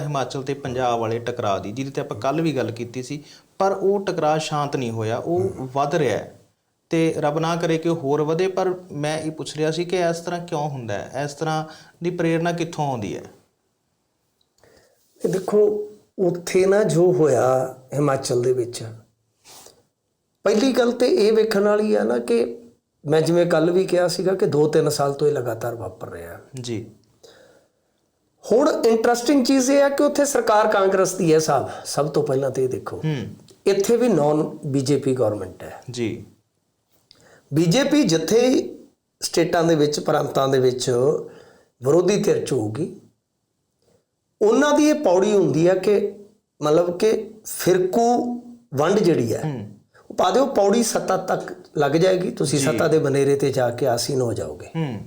ਹਿਮਾਚਲ ਤੇ ਪੰਜਾਬ ਵਾਲੇ ਟਕਰਾਅ ਦੀ ਜਿਹਦੇ ਤੇ ਆਪਾਂ ਕੱਲ ਵੀ ਗੱਲ ਕੀਤੀ ਸੀ ਪਰ ਉਹ ਟਕਰਾਅ ਸ਼ਾਂਤ ਨਹੀਂ ਹੋਇਆ ਉਹ ਵੱਧ ਰਿਹਾ ਹੈ। ਤੇ ਰੱਬ ਨਾ ਕਰੇ ਕਿ ਹੋਰ ਵਧੇ ਪਰ ਮੈਂ ਇਹ ਪੁੱਛ ਰਿਹਾ ਸੀ ਕਿ ਇਸ ਤਰ੍ਹਾਂ ਕਿਉਂ ਹੁੰਦਾ ਹੈ? ਇਸ ਤਰ੍ਹਾਂ ਦੀ ਪ੍ਰੇਰਣਾ ਕਿੱਥੋਂ ਆਉਂਦੀ ਹੈ? ਇਹ ਦੇਖੋ ਉੱਥੇ ਨਾ ਜੋ ਹੋਇਆ ਹਿਮਾਚਲ ਦੇ ਵਿੱਚ ਪਹਿਲੀ ਗੱਲ ਤੇ ਇਹ ਵੇਖਣ ਵਾਲੀ ਆ ਨਾ ਕਿ ਮੈਂ ਜਿਵੇਂ ਕੱਲ ਵੀ ਕਿਹਾ ਸੀਗਾ ਕਿ 2-3 ਸਾਲ ਤੋਂ ਇਹ ਲਗਾਤਾਰ ਵਾਪਰ ਰਿਹਾ। ਜੀ। ਹੁਣ ਇੰਟਰਸਟਿੰਗ ਚੀਜ਼ ਇਹ ਹੈ ਕਿ ਉੱਥੇ ਸਰਕਾਰ ਕਾਂਗਰਸ ਦੀ ਹੈ ਸਾਹਿਬ ਸਭ ਤੋਂ ਪਹਿਲਾਂ ਤੇ ਇਹ ਦੇਖੋ ਇੱਥੇ ਵੀ ਨਾਨ ਬੀਜੇਪੀ ਗਵਰਨਮੈਂਟ ਹੈ। ਜੀ। ਬੀਜੇਪੀ ਜਿੱਥੇ ਸਟੇਟਾਂ ਦੇ ਵਿੱਚ ਪ੍ਰਾਂਤਾਂ ਦੇ ਵਿੱਚ ਵਿਰੋਧੀ ਧਿਰ ਚ ਹੋਊਗੀ ਉਹਨਾਂ ਦੀ ਇਹ ਪੌੜੀ ਹੁੰਦੀ ਹੈ ਕਿ ਮਤਲਬ ਕਿ ਫਿਰਕੂ ਵੰਡ ਜਿਹੜੀ ਹੈ ਹੂੰ। ਉਹ ਪਾ ਦਿਓ ਪੌੜੀ ਸੱਤਾ ਤੱਕ ਲੱਗ ਜਾਏਗੀ। ਤੁਸੀਂ ਸੱਤਾ ਦੇ ਬਨੇਰੇ ਤੇ ਜਾ ਕੇ ਆਸੀਨ ਹੋ ਜਾਓਗੇ। ਹੂੰ।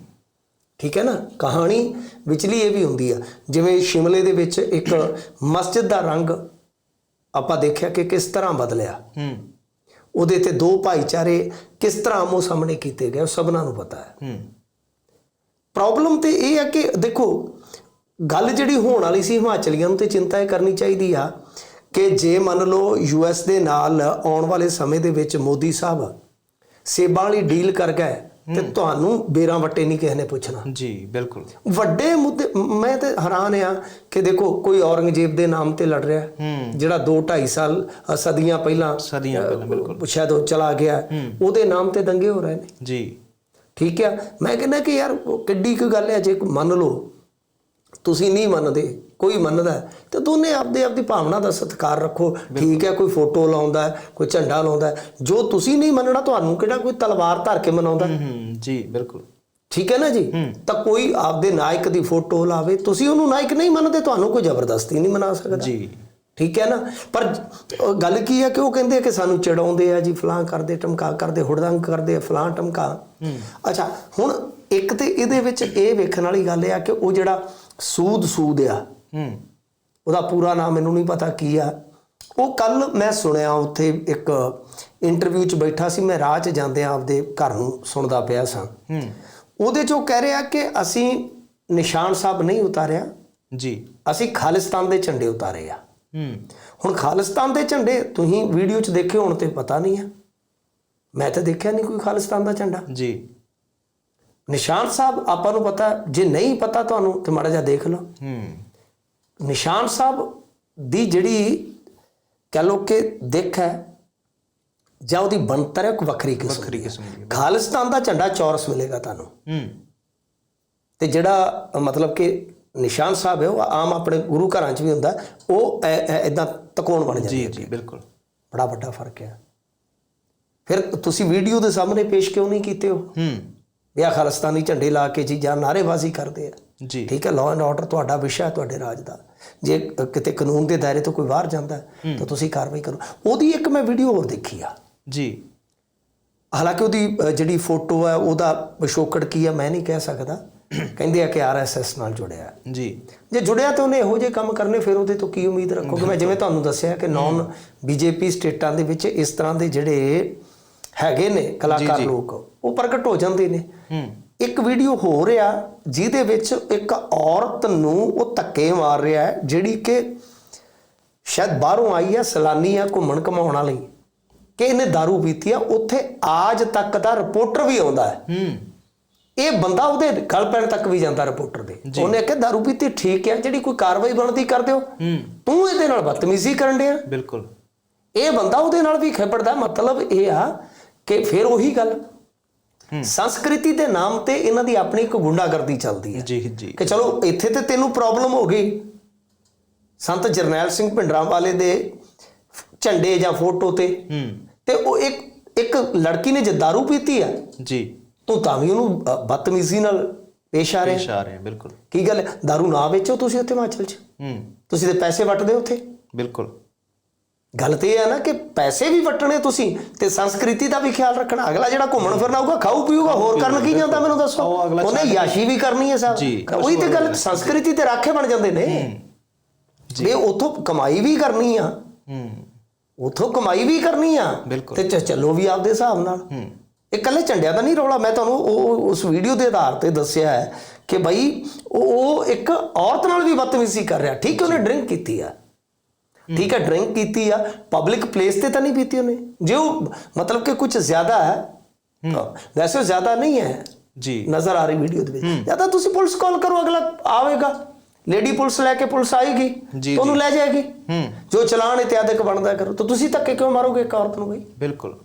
ਠੀਕ ਹੈ ਨਾ? ਕਹਾਣੀ ਵਿਚਲੀ ਇਹ ਵੀ ਹੁੰਦੀ ਆ। ਜਿਵੇਂ ਸ਼ਿਮਲੇ ਦੇ ਵਿੱਚ ਇੱਕ ਮਸਜਿਦ ਦਾ ਰੰਗ ਆਪਾਂ ਦੇਖਿਆ ਕਿ ਕਿਸ ਤਰ੍ਹਾਂ ਬਦਲਿਆ। ਹੂੰ। ਉਹਦੇ ਤੇ ਦੋ ਭਾਈਚਾਰੇ ਕਿਸ ਤਰ੍ਹਾਂ ਆਮੋ ਸਾਹਮਣੇ ਕੀਤੇ ਗਏ ਉਹ ਸਭਨਾਂ ਨੂੰ ਪਤਾ ਹੈ। ਹੂੰ। ਪ੍ਰੋਬਲਮ ਤੇ ਇਹ ਹੈ ਕਿ ਦੇਖੋ ਗੱਲ ਜਿਹੜੀ ਹੋਣ ਵਾਲੀ ਸੀ ਹਿਮਾਚਲੀਆਂ ਨੂੰ ਤੇ ਚਿੰਤਾ ਇਹ ਕਰਨੀ ਚਾਹੀਦੀ ਆ ਕਿ ਜੇ ਮੰਨ ਲਓ ਯੂਐਸ ਦੇ ਨਾਲ ਆਉਣ ਵਾਲੇ ਸਮੇਂ ਦੇ ਵਿੱਚ ਮੋਦੀ ਸਾਹਿਬ ਸੇਬਾਂ ਵਾਲੀ ਡੀਲ ਕਰ ਗਏ ਤੇ ਤੁਹਾਨੂੰ ਬੇਰਾਂ ਵੱਟੇ ਨਹੀਂ ਕਿਸੇ ਨੇ ਪੁੱਛਣਾ। ਜੀ ਬਿਲਕੁਲ। ਵੱਡੇ ਮੁੱਦੇ ਮੈਂ ਤੇ ਹੈਰਾਨ ਆ ਕਿ ਦੇਖੋ ਕੋਈ ਔਰੰਗਜ਼ੇਬ ਦੇ ਨਾਮ ਤੇ ਲੜ ਰਿਹਾ ਜਿਹੜਾ 2 2.5 ਸਾਲ ਸਦੀਆਂ ਪਹਿਲਾਂ ਸਦੀਆਂ ਪਹਿਲਾਂ ਬਿਲਕੁਲ। ਸ਼ਾਇਦ ਉਹ ਚਲਾ ਗਿਆ ਉਹਦੇ ਨਾਮ ਤੇ ਦੰਗੇ ਹੋ ਰਹੇ ਨੇ। ਜੀ। ਠੀਕ ਆ? ਮੈਂ ਕਹਿੰਦਾ ਕਿ ਯਾਰ ਕਿੱਡੀ ਕੁ ਗੱਲ ਹੈ ਜੇ ਮੰਨ ਲਓ ਤੁਸੀਂ ਨਹੀਂ ਮੰਨਦੇ ਕੋਈ ਮੰਨਦਾ ਤੇ ਦੋਨੇ ਆਪਦੇ ਆਪਦੀ ਭਾਵਨਾ ਦਾ ਸਤਿਕਾਰ ਰੱਖੋ। ਠੀਕ ਹੈ ਕੋਈ ਫੋਟੋ ਲਾਉਂਦਾ ਹੈ, ਕੋਈ ਝੰਡਾ ਲਾਉਂਦਾ ਹੈ। ਜੋ ਤੁਸੀਂ ਨਹੀਂ ਮੰਨਣਾ ਤੁਹਾਨੂੰ ਕਿਹੜਾ ਕੋਈ ਤਲਵਾਰ ਧਰ ਕੇ ਮਨਾਉਂਦਾ ਜੀ ਬਿਲਕੁਲ। ਠੀਕ ਹੈ ਨਾ ਜੀ? ਤਾਂ ਕੋਈ ਆਪਦੇ ਨਾਇਕ ਦੀ ਫੋਟੋ ਲਾਵੇ। ਤੁਸੀਂ ਉਹਨੂੰ ਨਾਇਕ ਨਹੀਂ ਮੰਨਦੇ ਤੁਹਾਨੂੰ ਕੋਈ ਜ਼ਬਰਦਸਤੀ ਨਹੀਂ ਮਨਾ ਸਕਦਾ। ਜੀ। ਠੀਕ ਹੈ ਨਾ? ਪਰ ਗੱਲ ਕੀ ਹੈ ਕਿ ਉਹ ਕਹਿੰਦੇ ਕਿ ਸਾਨੂੰ ਚੜਾਉਂਦੇ ਆ ਜੀ ਫਲਾਂ ਕਰਦੇ ਟਮਕਾ ਕਰਦੇ ਹੁੜਦੰਗ ਕਰਦੇ ਆ, ਫਲਾਂ ਟਮਕਾ। ਅੱਛਾ ਹੁਣ ਇੱਕ ਤੇ ਇਹਦੇ ਵਿੱਚ ਇਹ ਵੇਖਣ ਵਾਲੀ ਗੱਲ ਆ ਕਿ ਉਹ ਜਿਹੜਾ ਸੂਦ ਸੂਦ ਆ ਹੂੰ। ਉਹਦਾ ਪੂਰਾ ਨਾਮ ਮੈਨੂੰ ਨਹੀਂ ਪਤਾ ਕੀ ਆ। ਉਹ ਕੱਲ ਮੈਂ ਸੁਣਿਆ ਉੱਥੇ ਇੱਕ ਇੰਟਰਵਿਊ 'ਚ ਬੈਠਾ ਸੀ ਮੈਂ ਰਾਹ 'ਚ ਜਾਂਦੇ ਆਪਦੇ ਘਰ ਨੂੰ ਸੁਣਦਾ ਪਿਆ ਸਾਂ। ਹੂੰ। ਉਹਦੇ 'ਚ ਉਹ ਕਹਿ ਰਿਹਾ ਕਿ ਅਸੀਂ ਨਿਸ਼ਾਨ ਸਾਹਿਬ ਨਹੀਂ ਉਤਾਰਿਆ। ਜੀ। ਅਸੀਂ ਖਾਲਿਸਤਾਨ ਦੇ ਝੰਡੇ ਉਤਾਰੇ ਆ। ਹੂੰ। ਹੁਣ ਖਾਲਿਸਤਾਨ ਦੇ ਝੰਡੇ ਤੁਸੀਂ ਵੀਡੀਓ 'ਚ ਦੇਖੇ ਹੋਣ ਤੇ ਪਤਾ ਨਹੀਂ ਆ। ਮੈਂ ਤਾਂ ਦੇਖਿਆ ਨਹੀਂ ਕੋਈ ਖਾਲਿਸਤਾਨ ਦਾ ਝੰਡਾ। ਜੀ। ਨਿਸ਼ਾਨ ਸਾਹਿਬ ਆਪਾਂ ਨੂੰ ਪਤਾ ਜੇ ਨਹੀਂ ਪਤਾ ਤੁਹਾਨੂੰ ਤੇ ਮਾੜਾ ਜਿਹਾ ਦੇਖ ਲਓ। ਹੂੰ। ਨਿਸ਼ਾਨ ਸਾਹਿਬ ਦੀ ਜਿਹੜੀ ਕਹ ਲੋ ਕਿ ਦਿੱਖ ਹੈ ਜਾਂ ਉਹਦੀ ਬਣਤਰ ਹੈ ਵੱਖਰੀ ਕਿਸਮ ਵੱਖਰੀ। ਕਿਸਮ ਦੀ। ਖਾਲਿਸਤਾਨ ਦਾ ਝੰਡਾ ਚੌਰਸ ਮਿਲੇਗਾ ਤੁਹਾਨੂੰ। ਹੂੰ। ਤੇ ਜਿਹੜਾ ਮਤਲਬ ਕਿ ਨਿਸ਼ਾਨ ਸਾਹਿਬ ਹੈ ਉਹ ਆਮ ਆਪਣੇ ਗੁਰੂ ਘਰਾਂ 'ਚ ਵੀ ਹੁੰਦਾ ਉਹ ਇਦਾਂ ਤਕੋਣ ਬਣ ਜਾਂਦਾ ਜੀ ਜੀ ਬਿਲਕੁਲ। ਬੜਾ ਵੱਡਾ ਫ਼ਰਕ ਹੈ। ਫਿਰ ਤੁਸੀਂ ਵੀਡੀਓ ਦੇ ਸਾਹਮਣੇ ਪੇਸ਼ ਕਿਉਂ ਨਹੀਂ ਕੀਤੇ ਹੋ? ਹੂੰ। ਆਹ ਖਾਲਿਸਤਾਨੀ ਝੰਡੇ ਲਾ ਕੇ ਚੀਜ਼ਾਂ ਨਾਅਰੇਬਾਜ਼ੀ ਕਰਦੇ ਆ। ਜੀ। ਠੀਕ ਹੈ ਲਾਅ ਐਂਡ ਆਰਡਰ ਤੁਹਾਡਾ ਵਿਸ਼ਾ ਹੈ ਤੁਹਾਡੇ ਰਾਜ ਦਾ। ਜੇ ਕਿਤੇ ਕਾਨੂੰਨ ਦੇ ਦਾਇਰੇ ਤੋਂ ਕੋਈ ਬਾਹਰ ਜਾਂਦਾ ਹੈ, ਤਾਂ ਤੁਸੀਂ ਕਾਰਵਾਈ ਕਰੋ। ਉਹਦੀ ਇੱਕ ਮੈਂ ਵੀਡੀਓ ਹੋਰ ਦੇਖੀ ਆ। ਜੀ। ਹਾਲਾਂਕਿ ਉਹਦੀ ਜਿਹੜੀ ਫੋਟੋ ਹੈ ਉਹਦਾ ਪਿਛੋਕੜ ਕੀ ਆ ਮੈਂ ਨਹੀਂ ਕਹਿ ਸਕਦਾ। ਕਹਿੰਦੇ ਆ ਕਿ ਆਰਐਸਐਸ ਨਾਲ ਜੁੜਿਆ ਹੈ। ਜੀ। ਜੇ ਜੁੜਿਆ ਤਾਂ ਉਹਨੇ ਇਹੋ ਜਿਹੇ ਕੰਮ ਕਰਨੇ ਫਿਰ ਉਹਦੇ ਤੋਂ ਕੀ ਉਮੀਦ ਰੱਖੋਗੇ? ਮੈਂ ਜਿਵੇਂ ਤੁਹਾਨੂੰ ਦੱਸਿਆ ਕਿ ਨਾਨ ਬੀਜੇਪੀ ਸਟੇਟਾਂ ਦੇ ਵਿੱਚ ਇਸ ਤਰ੍ਹਾਂ ਦੇ ਜਿਹੜੇ ਹੈਗੇ ਨੇ ਕਲਾਕਾਰ ਲੋਕ ਉਹ ਪ੍ਰਗਟ ਹੋ ਜਾਂਦੇ ਨੇ। ਹੂੰ। ਇੱਕ ਵੀਡੀਓ ਹੋ ਰਿਹਾ ਜਿਹਦੇ ਵਿੱਚ ਇੱਕ ਔਰਤ ਨੂੰ ਉਹ ਧੱਕੇ ਮਾਰ ਰਿਹਾ ਹੈ ਜਿਹੜੀ ਕਿ ਸ਼ਾਇਦ ਬਾਹਰੋਂ ਆਈ ਹੈ ਸਲਾਨੀ ਆ ਘੁੰਮਣ ਘਮਾਉਣ ਵਾਲੀ ਕਿ ਇਹਨੇ दारू ਪੀਤੀ ਆ ਉੱਥੇ ਆਜ ਤੱਕ ਦਾ ਰਿਪੋਰਟਰ ਵੀ ਆਉਂਦਾ ਹੈ ਹੂੰ ਇਹ ਬੰਦਾ ਉਹਦੇ ਗਲ ਪੈਣ ਤੱਕ ਵੀ ਜਾਂਦਾ ਰਿਪੋਰਟਰ ਦੇ ਉਹਨੇ ਕਿਹਾ दारू ਪੀਤੀ ਠੀਕ ਹੈ ਜਿਹੜੀ ਕੋਈ ਕਾਰਵਾਈ ਬਣਦੀ ਕਰ ਦਿਓ ਹੂੰ ਤੂੰ ਇਹਦੇ ਨਾਲ ਬਦਤਮੀਜ਼ੀ ਕਰਨ ਡਿਆ ਬਿਲਕੁਲ ਇਹ ਬੰਦਾ ਉਹਦੇ ਨਾਲ ਵੀ ਖੇਪੜਦਾ ਮਤਲਬ ਇਹ ਆ ਕਿ ਫਿਰ ਉਹੀ ਗੱਲ ਸੰਸਕ੍ਰਿਤੀ ਦੇ ਨਾਮ ਤੇ ਇਹਨਾਂ ਦੀ ਆਪਣੀ ਇੱਕ ਗੁੰਡਾਗਰਦੀ ਚੱਲਦੀ ਹੈ। ਜੀ ਜੀ। ਕਿ ਚਲੋ ਇੱਥੇ ਤੇ ਤੈਨੂੰ ਪ੍ਰੋਬਲਮ ਹੋ ਗਈ। ਸੰਤ ਜਰਨੈਲ ਸਿੰਘ ਵਾਲੇ ਦੇ ਝੰਡੇ ਜਾਂ ਫੋਟੋ ਤੇ। ਤੇ ਉਹ ਇੱਕ ਇੱਕ ਲੜਕੀ ਨੇ ਜੇ ਦਾਰੂ ਪੀਤੀ ਆ ਜੀ। ਤੂੰ ਤਾਂ ਵੀ ਉਹਨੂੰ ਬਤਮੀਜ਼ੀ ਨਾਲ ਪੇਸ਼ ਆ ਰਹੇ। ਪੇਸ਼ ਆ ਰਿਹਾ ਬਿਲਕੁਲ। ਕੀ ਗੱਲ ਦਾਰੂ ਨਾ ਵੇਚੋ ਤੁਸੀਂ ਉੱਥੇ ਹਿਮਾਚਲ 'ਚ। ਹੂੰ। ਤੁਸੀਂ ਤੇ ਪੈਸੇ ਵਟਦੇ ਉੱਥੇ। ਬਿਲਕੁਲ। ਗੱਲ ਤੇ ਇਹ ਹੈ ਨਾ ਕਿ ਪੈਸੇ ਵੀ ਵਟਣੇ ਤੁਸੀਂ ਤੇ ਸੰਸਕ੍ਰਿਤੀ ਦਾ ਵੀ ਖਿਆਲ ਰੱਖਣਾ। ਅਗਲਾ ਜਿਹੜਾ ਘੁੰਮਣ ਫਿਰਨਾ ਆਊਗਾ ਖਾਊ ਪੀਊਗਾ ਹੋਰ ਕਰਨ ਕੀ ਜਾਂਦਾ ਮੈਨੂੰ ਦੱਸੋ? ਉਹਨੇ ਯਾਸ਼ੀ ਵੀ ਕਰਨੀ ਹੈ ਸਾਹਿਬ ਉਹੀ ਤੇ ਗੱਲ ਸੰਸਕ੍ਰਿਤੀ ਤੇ ਰਾਖੇ ਬਣ ਜਾਂਦੇ ਨੇ। ਇਹ ਉਥੋਂ ਕਮਾਈ ਵੀ ਕਰਨੀ ਆ। ਹੂੰ। ਉਥੋਂ ਕਮਾਈ ਵੀ ਕਰਨੀ ਆ। ਤੇ ਚੱਲੋ ਵੀ ਆਪਦੇ ਹਿਸਾਬ ਨਾਲ। ਹੂੰ। ਇਹ ਇਕੱਲੇ ਝੰਡਿਆਂ ਦਾ ਨਹੀਂ ਰੌਲਾ ਮੈਂ ਤੁਹਾਨੂੰ ਉਹ ਉਸ ਵੀਡੀਓ ਦੇ ਆਧਾਰ ਤੇ ਦੱਸਿਆ ਹੈ ਕਿ ਭਾਈ ਉਹ ਉਹ ਇੱਕ ਔਰਤ ਨਾਲ ਵੀ ਬਦਤਮੀਜ਼ੀ ਕਰ ਰਿਹਾ। ਠੀਕ ਹੈ ਉਹਨੇ ਡਰਿੰਕ ਕੀਤੀ ਆ। ਠੀਕ ਹੈ ਡਰਿੰਕ ਕੀਤੀ ਆ ਪਬਲਿਕ ਪਲੇਸ ਤੇ ਤਾਂ ਨਹੀਂ ਪੀਤੀ ਉਹਨੇ। ਜੇ ਉਹ ਮਤਲਬ ਕਿ ਕੁਝ ਜ਼ਿਆਦਾ ਹੈ ਵੈਸੇ ਜ਼ਿਆਦਾ ਨਹੀਂ ਹੈ। ਜੀ। ਨਜ਼ਰ ਆ ਰਹੀ ਵੀਡੀਓ ਦੇ ਵਿੱਚ। ਜਾਂ ਤਾਂ ਤੁਸੀਂ ਪੁਲਿਸ ਕਾਲ ਕਰੋ ਅਗਲਾ ਆਵੇਗਾ। ਲੇਡੀ ਪੁਲਿਸ ਲੈ ਕੇ ਪੁਲਿਸ ਆਏਗੀ ਤੁਹਾਨੂੰ ਲੈ ਜਾਏਗੀ। ਜੋ ਚਲਾਨ ਇਤਿਆਦਿਕ ਬਣਦਾ ਕਰੋ ਤਾਂ ਤੁਸੀਂ ਧੱਕੇ ਕਿਉਂ ਮਾਰੋਗੇ ਇੱਕ ਔਰਤ ਨੂੰ ਬਈ? ਬਿਲਕੁਲ।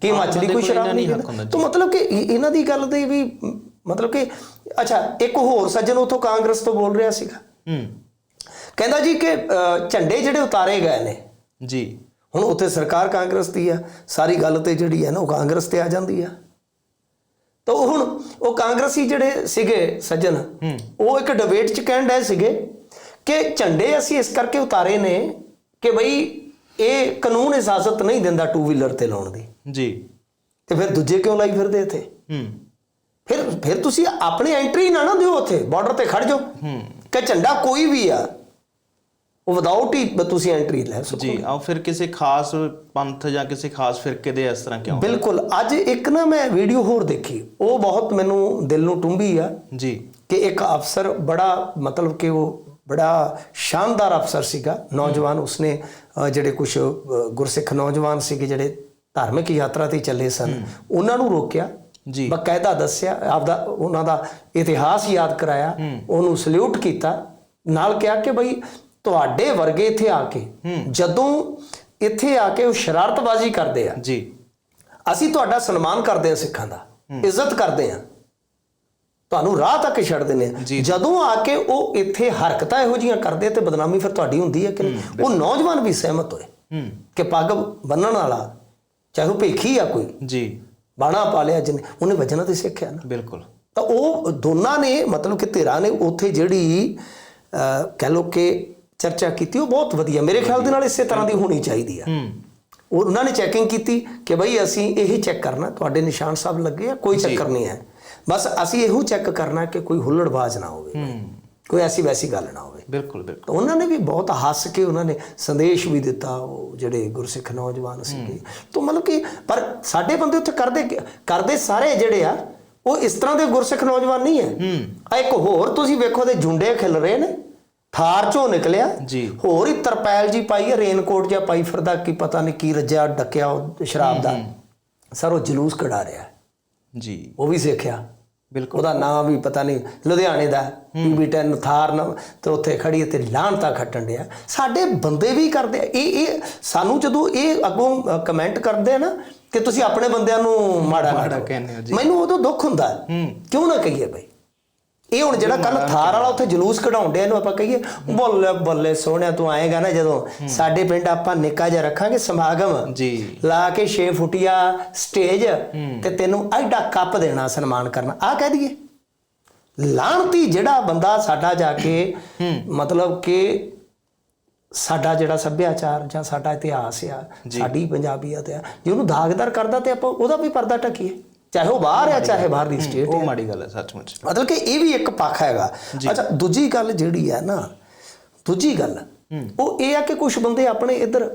ਕਿ ਹਿਮਾਚਲੀ ਬੰਦੇ ਕੋਈ ਸ਼ਰਾਬ ਨਹੀਂ ਤਾਂ ਮਤਲਬ ਕਿ ਇਹ- ਇਹਨਾਂ ਦੀ ਗੱਲ ਦੇ ਵੀ ਮਤਲਬ ਕਿ ਅੱਛਾ ਇੱਕ ਹੋਰ ਸੱਜਣ ਉਥੋਂ ਕਾਂਗਰਸ ਤੋਂ ਬੋਲ ਰਿਹਾ ਸੀਗਾ। ਹੂੰ। ਕਹਿੰਦਾ ਜੀ ਕਿ ਝੰਡੇ ਜਿਹੜੇ ਉਤਾਰੇ ਗਏ ਨੇ। ਜੀ। ਹੁਣ ਉੱਥੇ ਸਰਕਾਰ ਕਾਂਗਰਸ ਦੀ ਆ ਸਾਰੀ ਗੱਲ ਤੇ ਜਿਹੜੀ ਹੈ ਨਾ ਉਹ ਕਾਂਗਰਸ ਤੇ ਆ ਜਾਂਦੀ ਆ। ਤਾਂ ਉਹ ਹੁਣ ਉਹ ਕਾਂਗਰਸੀ ਜਿਹੜੇ ਸੀਗੇ ਸੱਜਣ ਉਹ ਇੱਕ ਡਿਬੇਟ 'ਚ ਕਹਿਣ ਡਏ ਸੀਗੇ ਕਿ ਝੰਡੇ ਅਸੀਂ ਇਸ ਕਰਕੇ ਉਤਾਰੇ ਨੇ ਕਿ ਬਈ ਇਹ ਕਾਨੂੰਨ ਇਜਾਜ਼ਤ ਨਹੀਂ ਦਿੰਦਾ ਟੂ ਵੀਲਰ ਤੇ ਲਾਉਣ ਦੀ। ਜੀ। ਤੇ ਫਿਰ ਦੂਜੇ ਕਿਉਂ ਲਾਈ ਫਿਰਦੇ ਇੱਥੇ? ਹੂੰ। ਫਿਰ ਫਿਰ ਤੁਸੀਂ ਆਪਣੀ ਐਂਟਰੀ ਨਾ ਨਾ ਦਿਓ ਉੱਥੇ ਬਾਰਡਰ ਤੇ ਖੜ ਜਾਓ। ਕਿ ਝੰਡਾ ਕੋਈ ਵੀ ਆ ਉਹ ਵਿਦਆਊਟ ਹੀ ਤੁਸੀਂ ਐਂਟਰੀ ਲੈ ਸਕੋ ਜੀ ਆਓ ਫਿਰ ਕਿਸੇ ਖਾਸ ਪੰਥ ਜਾਂ ਕਿਸੇ ਖਾਸ ਫਿਰਕੇ ਦੇ ਇਸ ਤਰ੍ਹਾਂ ਕਿਉਂ? ਬਿਲਕੁਲ ਅੱਜ ਇੱਕ ਨਾ ਮੈਂ ਵੀਡੀਓ ਹੋਰ ਦੇਖੀ। ਉਹ ਬਹੁਤ ਮੈਨੂੰ ਦਿਲ ਨੂੰ ਟੁੰਬੀ ਆ ਜੀ। ਕਿ ਇੱਕ ਅਫਸਰ ਬੜਾ ਮਤਲਬ ਕਿ ਉਹ ਬੜਾ ਸ਼ਾਨਦਾਰ ਅਫਸਰ ਸੀਗਾ। ਨੌਜਵਾਨ ਉਸਨੇ ਜਿਹੜੇ ਕੁਝ ਗੁਰਸਿੱਖ ਨੌਜਵਾਨ ਸੀਗੇ ਜਿਹੜੇ ਧਾਰਮਿਕ ਯਾਤਰਾ ਤੇ ਚੱਲੇ ਸਨ ਉਹਨਾਂ ਨੂੰ ਰੋਕਿਆ ਜੀ। ਬਕਾਇਦਾ ਦੱਸਿਆ ਆਪਦਾ ਉਹਨਾਂ ਦਾ ਇਤਿਹਾਸ ਯਾਦ ਕਰਾਇਆ ਉਹਨੂੰ ਸਲੂਟ ਕੀਤਾ ਨਾਲ ਕਿਹਾ ਕਿ ਬਈ ਤੁਹਾਡੇ ਵਰਗੇ ਇੱਥੇ ਆ ਕੇ ਜਦੋਂ ਇੱਥੇ ਆ ਕੇ ਉਹ ਸ਼ਰਾਰਤਬਾਜ਼ੀ ਕਰਦੇ ਆ ਜੀ। ਅਸੀਂ ਤੁਹਾਡਾ ਸਨਮਾਨ ਕਰਦੇ ਹਾਂ ਸਿੱਖਾਂ ਦਾ ਇੱਜ਼ਤ ਕਰਦੇ ਹਾਂ ਤੁਹਾਨੂੰ ਰਾਹ ਤੱਕ ਛੱਡ ਦਿੰਦੇ ਜੀ। ਜਦੋਂ ਆ ਕੇ ਉਹ ਇੱਥੇ ਹਰਕਤਾਂ ਇਹੋ ਜੀਆਂ ਕਰਦੇ ਤੇ ਬਦਨਾਮੀ ਫਿਰ ਤੁਹਾਡੀ ਹੁੰਦੀ ਹੈ ਕਿ ਨਹੀਂ? ਉਹ ਨੌਜਵਾਨ ਵੀ ਸਹਿਮਤ ਹੋਏ ਕਿ ਪੱਗ ਬੰਨਣ ਵਾਲਾ ਚਾਹੇ ਉਹ ਭੇਖੀ ਆ ਕੋਈ ਜੀ। ਬਾਣਾ ਪਾ ਲਿਆ ਜਿਹਨੇ ਉਹਨੇ ਵਜਣਾ ਤੇ ਸਿੱਖਿਆ ਨਾ। ਬਿਲਕੁਲ। ਤਾਂ ਉਹ ਦੋਨਾਂ ਨੇ ਮਤਲਬ ਕਿ ਧਿਰਾਂ ਨੇ ਉੱਥੇ ਜਿਹੜੀ ਕਹਿ ਲੋ ਕਿ ਚਰਚਾ ਕੀਤੀ ਉਹ ਬਹੁਤ ਵਧੀਆ ਮੇਰੇ ਖਿਆਲ ਦੇ ਨਾਲ ਇਸੇ ਤਰ੍ਹਾਂ ਦੀ ਹੋਣੀ ਚਾਹੀਦੀ ਆ। ਹੂੰ। ਉਹ ਉਹਨਾਂ ਨੇ ਚੈਕਿੰਗ ਕੀਤੀ ਕਿ ਬਈ ਅਸੀਂ ਇਹ ਚੈੱਕ ਕਰਨਾ ਤੁਹਾਡੇ ਨਿਸ਼ਾਨ ਸਾਹਿਬ ਲੱਗੇ ਆ ਕੋਈ ਚੱਕਰ ਨਹੀਂ ਹੈ। ਬਸ ਅਸੀਂ ਇਹੋ ਚੈੱਕ ਕਰਨਾ ਕਿ ਕੋਈ ਹੁੱਲੜਬਾਜ਼ ਨਾ ਹੋਵੇ। ਹੂੰ। ਕੋਈ ਐਸੀ ਵੈਸੀ ਗੱਲ ਨਾ ਹੋਵੇ। ਬਿਲਕੁਲ ਬਿਲਕੁਲ। ਉਹਨਾਂ ਨੇ ਵੀ ਬਹੁਤ ਹੱਸ ਕੇ ਉਹਨਾਂ ਨੇ ਸੰਦੇਸ਼ ਵੀ ਦਿੱਤਾ ਉਹ ਜਿਹੜੇ ਗੁਰਸਿੱਖ ਨੌਜਵਾਨ ਸੀਗੇ ਤਾਂ ਮਤਲਬ ਕਿ ਪਰ ਸਾਡੇ ਬੰਦੇ ਉੱਥੇ ਕਰਦੇ ਕਰਦੇ ਸਾਰੇ ਜਿਹੜੇ ਆ ਉਹ ਇਸ ਤਰ੍ਹਾਂ ਦੇ ਗੁਰਸਿੱਖ ਨੌਜਵਾਨ ਨਹੀਂ ਹੈ। ਆ ਇੱਕ ਹੋਰ ਤੁਸੀਂ ਵੇਖੋ ਦੇ ਜੁੰਡੇ ਖਿਲ ਰਹੇ ਨੇ। ਥਾਰ ਚੋਂ ਨਿਕਲਿਆ। ਜੀ। ਹੋਰ ਹੀ ਤਰਪੈਲ ਜੀ ਪਾਈ ਹੈ ਰੇਨਕੋਟ ਜਿਹਾ ਪਾਈ ਫਿਰਦਾ ਕੀ ਪਤਾ ਨਹੀਂ ਕੀ ਰੱਜਿਆ ਡੱਕਿਆ ਉਹ ਸ਼ਰਾਬ ਦਾ। ਸਰ ਉਹ ਜਲੂਸ ਕਢਾ ਰਿਹਾ। ਜੀ। ਉਹ ਵੀ ਸਿੱਖਿਆ। ਬਿਲਕੁਲ। ਉਹਦਾ ਨਾਮ ਵੀ ਪਤਾ ਨਹੀਂ ਲੁਧਿਆਣੇ ਦਾ ਪੀਬੀ10 ਥਾਰ ਨਾ ਤੇ ਉੱਥੇ ਖੜੀ ਤੇ ਲਾਹਣਤਾ ਖੱਟਣ ਡਿਆ। ਸਾਡੇ ਬੰਦੇ ਵੀ ਕਰਦੇ ਆ। ਇਹ ਇਹ ਸਾਨੂੰ ਜਦੋਂ ਇਹ ਅੱਗੋਂ ਕਮੈਂਟ ਕਰਦੇ ਆ ਨਾ ਕਿ ਤੁਸੀਂ ਆਪਣੇ ਬੰਦਿਆਂ ਨੂੰ ਮਾੜਾ ਮਾੜਾ ਕਹੋ। ਕਹਿੰਦੇ ਹੋ ਜੀ। ਮੈਨੂੰ ਉਦੋਂ ਦੁੱਖ ਹੁੰਦਾ। ਹੈ। ਕਿਉਂ ਨਾ ਕਹੀਏ ਬਈ? ਇਹ ਹੁਣ ਜਿਹੜਾ ਕੱਲ ਥਾਰ ਵਾਲਾ ਉੱਥੇ ਜਲੂਸ ਕਢਾਉਣ ਡਿਆ ਇਹਨੂੰ ਆਪਾਂ ਕਹੀਏ ਬੱਲੇ ਬੱਲੇ ਸੋਹਣਿਆ ਤੂੰ ਆਏਗਾ ਨਾ ਜਦੋਂ ਸਾਡੇ ਪਿੰਡ ਆਪਾਂ ਨਿੱਕਾ ਜਿਹਾ ਰੱਖਾਂਗੇ ਸਮਾਗਮ। ਜੀ। ਲਾ ਕੇ 6 ਫੁੱਟੀਆ ਸਟੇਜ ਤੇ ਤੈਨੂੰ ਐਡਾ ਕੱਪ ਦੇਣਾ ਸਨਮਾਨ ਕਰਨਾ। ਆ ਕਹਿ ਦਈਏ। ਲਾਣਤੀ ਜਿਹੜਾ ਬੰਦਾ ਸਾਡਾ ਜਾ ਕੇ ਮਤਲਬ ਕਿ ਸਾਡਾ ਜਿਹੜਾ ਸੱਭਿਆਚਾਰ ਜਾਂ ਸਾਡਾ ਇਤਿਹਾਸ ਆ ਸਾਡੀ ਪੰਜਾਬੀਅਤ ਆ ਜੇ ਉਹਨੂੰ ਦਾਗਦਾਰ ਕਰਦਾ ਤੇ ਆਪਾਂ ਉਹਦਾ ਵੀ ਪਰਦਾ ਟਕੀਏ ਚਾਹੇ ਉਹ ਬਾਹਰ ਆ ਚਾਹੇ ਬਾਹਰ ਦੀ ਸਟੇਟ ਉਹ ਮਾੜੀ ਗੱਲ ਹੈ ਸੱਚਮੁੱਚ ਮਤਲਬ ਕਿ ਇਹ ਵੀ ਇੱਕ ਪੱਖ ਹੈਗਾ। ਅੱਛਾ ਦੂਜੀ ਗੱਲ ਜਿਹੜੀ ਹੈ ਨਾ ਦੂਜੀ ਗੱਲ ਉਹ ਇਹ ਆ ਕਿ ਕੁਝ ਬੰਦੇ ਆਪਣੇ ਇੱਧਰ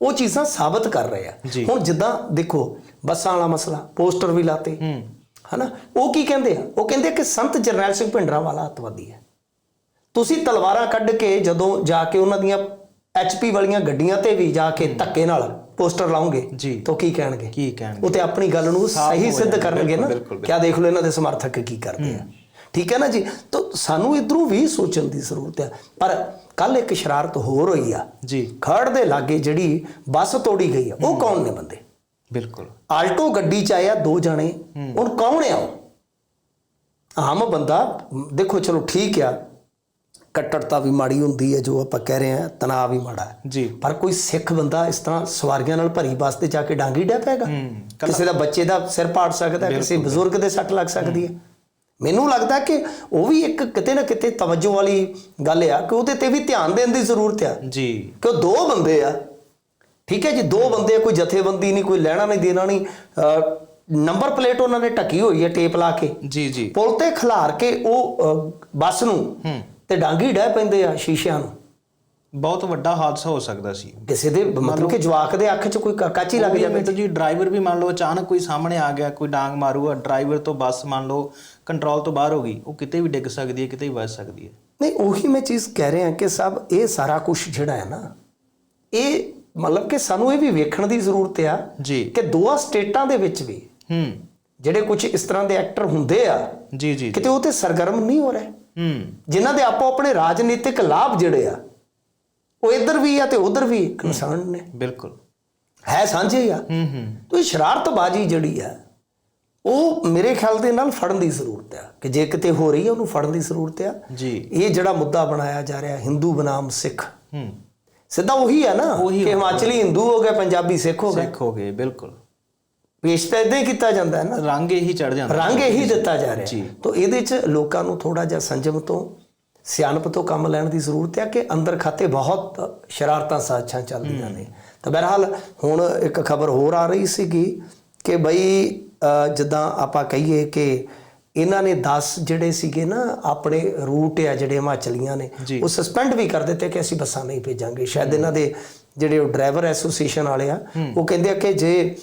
ਉਹ ਚੀਜ਼ਾਂ ਸਾਬਤ ਕਰ ਰਹੇ ਆ। ਹੁਣ ਜਿੱਦਾਂ ਦੇਖੋ ਬੱਸਾਂ ਵਾਲਾ ਮਸਲਾ ਪੋਸਟਰ ਵੀ ਲਾਤੇ। ਹਨਾ? ਉਹ ਕੀ ਕਹਿੰਦੇ ਆ? ਉਹ ਕਹਿੰਦੇ ਆ ਕਿ ਸੰਤ ਜਰਨੈਲ ਸਿੰਘ ਭਿੰਡਰਾਂ ਵਾਲਾ ਅੱਤਵਾਦੀ ਹੈ। ਤੁਸੀਂ ਤਲਵਾਰਾਂ ਕੱਢ ਕੇ ਜਦੋਂ ਜਾ ਕੇ ਉਹਨਾਂ ਦੀਆਂ ਐਚਪੀ ਵਾਲੀਆਂ ਗੱਡੀਆਂ ਤੇ ਵੀ ਜਾ ਕੇ ਧੱਕੇ ਨਾਲ ਪੋਸਟਰ ਲਾਉਂਗੇ ਜੀ। ਤਾਂ ਕੀ ਕਹਿਣਗੇ? ਕੀ ਕਹਿਣਗੇ? ਉਹ ਤੇ ਆਪਣੀ ਗੱਲ ਨੂੰ ਸਹੀ ਸਿੱਧ ਕਰਨਗੇ ਨਾ। ਕਿਆ ਦੇਖ ਲਓ ਇਹਨਾਂ ਦੇ ਸਮਰਥਕ ਕੀ ਕਰਦੇ ਆ। ਠੀਕ ਹੈ ਨਾ ਜੀ? ਤਾਂ ਸਾਨੂੰ ਇਧਰੋਂ ਵੀ ਸੋਚਣ ਦੀ ਜ਼ਰੂਰਤ ਹੈ ਪਰ ਕੱਲ ਇੱਕ ਸ਼ਰਾਰਤ ਹੋਰ ਹੋਈ ਆ। ਜੀ। ਖੜ ਦੇ ਲਾਗੇ ਜਿਹੜੀ ਬੱਸ ਤੋੜੀ ਗਈ ਆ ਉਹ ਕੌਣ ਨੇ ਬੰਦੇ? ਬਿਲਕੁਲ। ਆਲਟੋ ਗੱਡੀ ਚ ਆਇਆ ਦੋ ਜਣੇ। ਹੁਣ ਕੌਣ ਆ ਉਹ? ਆਮ ਬੰਦਾ ਦੇਖੋ ਚਲੋ ਠੀਕ ਆ। ਕੱਟੜਤਾ ਵੀ ਮਾੜੀ ਹੁੰਦੀ ਹੈ ਜੋ ਆਪਾਂ ਕਹਿ ਰਹੇ ਆ ਤਣਾਅ ਵੀ ਮਾੜਾ ਹੈ। ਜੀ। ਪਰ ਕੋਈ ਸਿੱਖ ਬੰਦਾ ਇਸ ਤਰ੍ਹਾਂ ਸਵਾਰੀਆਂ ਨਾਲ ਭਰੀ ਬੱਸ ਤੇ ਜਾ ਕੇ ਡਾਂਗੀ ਡੈ ਪੈਗਾ ਕਿਸੇ ਦਾ ਬੱਚੇ ਦਾ ਸਿਰ ਪਾੜ ਸਕਦਾ ਹੈ, ਕਿਸੇ ਬਜ਼ੁਰਗ ਦੇ ਸੱਟ ਲੱਗ ਸਕਦੀ ਹੈ। ਮੈਨੂੰ ਲੱਗਦਾ ਕਿ ਉਹ ਵੀ ਇੱਕ ਕਿਤੇ ਨਾ ਕਿਤੇ ਤਵੱਜੋ ਵਾਲੀ ਗੱਲ ਆ ਕਿ ਉਹਦੇ ਤੇ ਵੀ ਧਿਆਨ ਦੇਣ ਦੀ ਜ਼ਰੂਰਤ ਆ। ਜੀ। ਕਿ ਉਹ ਦੋ ਬੰਦੇ ਆ। ਠੀਕ ਹੈ ਜੀ ਦੋ ਬੰਦੇ ਆ ਕੋਈ ਜਥੇਬੰਦੀ ਨਹੀਂ ਕੋਈ ਲੈਣਾ ਨਹੀਂ ਦੇਣਾ ਨਹੀਂ। ਨੰਬਰ ਪਲੇਟ ਉਹਨਾਂ ਨੇ ਢੱਕੀ ਹੋਈ ਹੈ ਟੇਪ ਲਾ ਕੇ। ਜੀ ਜੀ। ਪੁਲ ਤੇ ਖਿਲਾਰ ਕੇ ਉਹ ਬੱਸ ਨੂੰ ਤੇ ਡਾਂਗੀ ਡਹਿ ਪੈਂਦੇ ਆ ਸ਼ੀਸ਼ਿਆਂ ਨੂੰ। ਬਹੁਤ ਵੱਡਾ ਹਾਦਸਾ ਹੋ ਸਕਦਾ ਸੀ। ਕਿਸੇ ਦੇ ਮਤਲਬ ਕਿ ਜਵਾਕ ਦੇ ਅੱਖ 'ਚ ਕੋਈ ਕਾਚੀ ਲੱਗ ਜਾਵੇ। ਤਾਂ ਜੀ ਡਰਾਈਵਰ ਵੀ ਮੰਨ ਲਓ ਅਚਾਨਕ ਕੋਈ ਸਾਹਮਣੇ ਆ ਗਿਆ ਕੋਈ ਡਾਂਗ ਮਾਰੂਗਾ ਡਰਾਈਵਰ ਤੋਂ ਬੱਸ ਮੰਨ ਲਓ ਕੰਟਰੋਲ ਤੋਂ ਬਾਹਰ ਹੋ ਗਈ ਉਹ ਕਿਤੇ ਵੀ ਡਿੱਗ ਸਕਦੀ ਹੈ ਕਿਤੇ ਵੀ ਵੱਜ ਸਕਦੀ ਹੈ। ਨਹੀਂ ਉਹੀ ਮੈਂ ਚੀਜ਼ ਕਹਿ ਰਿਹਾ ਕਿ ਸਭ ਇਹ ਸਾਰਾ ਕੁਝ ਜਿਹੜਾ ਹੈ ਨਾ ਇਹ ਮਤਲਬ ਕਿ ਸਾਨੂੰ ਇਹ ਵੀ ਵੇਖਣ ਦੀ ਜ਼ਰੂਰਤ ਆ ਜੀ। ਕਿ ਦੋਆ ਸਟੇਟਾਂ ਦੇ ਵਿੱਚ ਵੀ ਹੂੰ। ਜਿਹੜੇ ਕੁਝ ਇਸ ਤਰ੍ਹਾਂ ਦੇ ਐਕਟਰ ਹੁੰਦੇ ਆ ਜੀ ਜੀ। ਕਿਤੇ ਉਹ ਤੇ ਸਰਗਰਮ ਨਹੀਂ ਹੋ ਰਹੇ। ਹੂੰ। ਜਿਨ੍ਹਾਂ ਦੇ ਆਪੋ ਆਪਣੇ ਰਾਜਨੀਤਿਕ ਲਾਭ ਜਿਹੜੇ ਆ ਉਹ ਇੱਧਰ ਵੀ ਆ ਤੇ ਉਧਰ ਵੀ ਕੰਸਰਨ ਨੇ। ਬਿਲਕੁਲ। ਹੈ ਸਾਂਝੇ ਆ। ਹੂੰ ਹੂੰ। ਤੋ ਸ਼ਰਾਰਤਬਾਜ਼ੀ ਜਿਹੜੀ ਆ ਉਹ ਮੇਰੇ ਖਿਆਲ ਦੇ ਨਾਲ ਫੜਨ ਦੀ ਜ਼ਰੂਰਤ ਆ ਕਿ ਜੇ ਕਿਤੇ ਹੋ ਰਹੀ ਹੈ ਉਹਨੂੰ ਫੜਨ ਦੀ ਜ਼ਰੂਰਤ ਆ। ਜੀ। ਇਹ ਜਿਹੜਾ ਮੁੱਦਾ ਬਣਾਇਆ ਜਾ ਰਿਹਾ ਹਿੰਦੂ ਬਨਾਮ ਸਿੱਖ। ਹੂੰ। ਸਿੱਧਾ ਉਹੀ ਆ ਨਾ ਕਿ ਹਿਮਾਚਲੀ ਹਿੰਦੂ ਹੋ ਗਏ ਪੰਜਾਬੀ ਸਿੱਖ ਹੋ ਗਏ। ਸਿੱਖ ਹੋ ਗਏ ਬਿਲਕੁਲ। ਪੇਸ਼ ਤਾਂ ਇਦਾਂ ਹੀ ਕੀਤਾ ਜਾਂਦਾ ਹੈ ਨਾ। ਰੰਗ ਇਹੀ ਚੜ ਜਾਂਦਾ। ਰੰਗ ਇਹੀ ਦਿੱਤਾ ਜਾ ਰਿਹਾ। ਜੀ। ਤਾਂ ਇਹਦੇ 'ਚ ਲੋਕਾਂ ਨੂੰ ਥੋੜਾ ਜਿਹਾ ਸੰਜਮ ਤੋਂ ਸਿਆਣਪ ਤੋਂ ਕੰਮ ਲੈਣ ਦੀ ਜ਼ਰੂਰਤ ਹੈ ਕਿ ਅੰਦਰ ਖਾਤੇ ਬਹੁਤ ਸ਼ਰਾਰਤਾਂ ਸਾਜ਼ਿਸ਼ਾਂ ਚੱਲਦੀਆਂ ਨੇ। ਤਾਂ ਬਹਰਹਾਲ ਹੁਣ ਇੱਕ ਖਬਰ ਹੋਰ ਆ ਰਹੀ ਸੀਗੀ ਕਿ ਬਈ ਜਿੱਦਾਂ ਆਪਾਂ ਕਹੀਏ ਕਿ ਇਹਨਾਂ ਨੇ 10 ਜਿਹੜੇ ਸੀਗੇ ਨਾ ਆਪਣੇ ਰੂਟ ਆ ਜਿਹੜੇ ਹਿਮਾਚਲੀਆਂ ਨੇ। ਉਹ ਸਸਪੈਂਡ ਵੀ ਕਰ ਦਿੱਤੇ ਕਿ ਅਸੀਂ ਬੱਸਾਂ ਨਹੀਂ ਭੇਜਾਂਗੇ। ਸ਼ਾਇਦ ਇਹਨਾਂ ਦੇ ਜਿਹੜੇ ਡਰਾਈਵਰ ਐਸੋਸੀਏਸ਼ਨ ਵਾਲੇ ਆ ਉਹ ਕਹਿੰਦੇ ਆ ਕਿ ਜੇ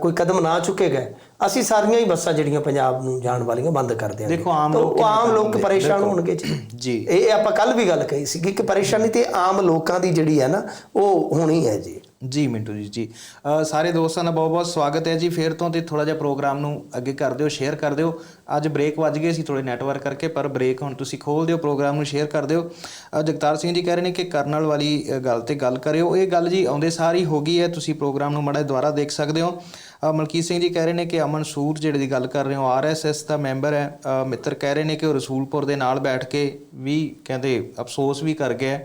ਕੋਈ ਕਦਮ ਨਾ ਚੁੱਕੇ ਗਏ ਅਸੀਂ ਸਾਰੀਆਂ ਹੀ ਬੱਸਾਂ ਜਿਹੜੀਆਂ ਪੰਜਾਬ ਨੂੰ ਜਾਣ ਵਾਲੀਆਂ ਬੰਦ ਕਰ ਦਿਆਂਗੇ। ਦੇਖੋ, ਆਮ ਲੋਕ ਆਮ ਲੋਕ? ਪਰੇਸ਼ਾਨ ਹੋਣਗੇ ਜੀ। ਜੀ। ਇਹ ਆਪਾਂ ਕੱਲ ਵੀ ਗੱਲ ਕਹੀ ਸੀ ਕਿ ਪਰੇਸ਼ਾਨੀ ਤੇ ਆਮ ਲੋਕਾਂ ਦੀ ਜਿਹੜੀ ਹੈ ਨਾ ਉਹ ਹੋਣੀ ਹੈ ਜੀ। ਜੀ ਮਿੰਟੂ ਜੀ ਜੀ। ਸਾਰੇ ਦੋਸਤਾਂ ਦਾ ਬਹੁਤ ਬਹੁਤ ਸਵਾਗਤ ਹੈ ਜੀ। ਫੇਰ ਤੋਂ ਤੇ ਥੋੜਾ ਜਿਹਾ ਪ੍ਰੋਗਰਾਮ ਨੂੰ ਅੱਗੇ ਕਰ ਦਿਓ, ਸ਼ੇਅਰ ਕਰ ਦਿਓ। ਅੱਜ ਬ੍ਰੇਕ ਵੱਜ ਗਏ ਸੀ ਥੋੜੇ ਨੈਟਵਰਕ ਕਰਕੇ, ਪਰ ਬ੍ਰੇਕ ਹੁਣ ਤੁਸੀਂ ਖੋਲ ਦਿਓ, ਪ੍ਰੋਗਰਾਮ ਨੂੰ ਸ਼ੇਅਰ ਕਰ ਦਿਓ। ਜਗਤਾਰ ਸਿੰਘ ਜੀ ਕਹਿ ਰਹੇ ਨੇ ਕਿ ਕਰਨਲ ਵਾਲੀ ਗੱਲ ਤੇ ਗੱਲ ਕਰਿਓ। ਇਹ ਗੱਲ ਜੀ ਆਉਂਦੇ ਸਾਰ ਹੀ ਹੋ ਗਈ ਹੈ। ਤੁਸੀਂ ਪ੍ਰੋਗਰਾਮ ਨੂੰ ਮੜਾ ਦੁਬਾਰਾ ਦੇਖ ਸਕਦੇ ਹੋ। ਮਲਕੀਤ ਸਿੰਘ ਜੀ ਕਹਿ ਰਹੇ ਨੇ ਕਿ ਅਮਨ ਸੂਰ ਜਿਹੜੇ ਦੀ ਗੱਲ ਕਰ ਰਹੇ ਹੋ ਆਰਐਸਐਸ ਦਾ ਮੈਂਬਰ ਹੈ। ਮਿੱਤਰ ਕਹਿ ਰਹੇ ਨੇ ਕਿ ਉਹ ਰਸੂਲਪੁਰ ਦੇ ਨਾਲ ਬੈਠ ਕੇ ਵੀ ਕਹਿੰਦੇ ਅਫਸੋਸ ਵੀ ਕਰ ਗਿਆ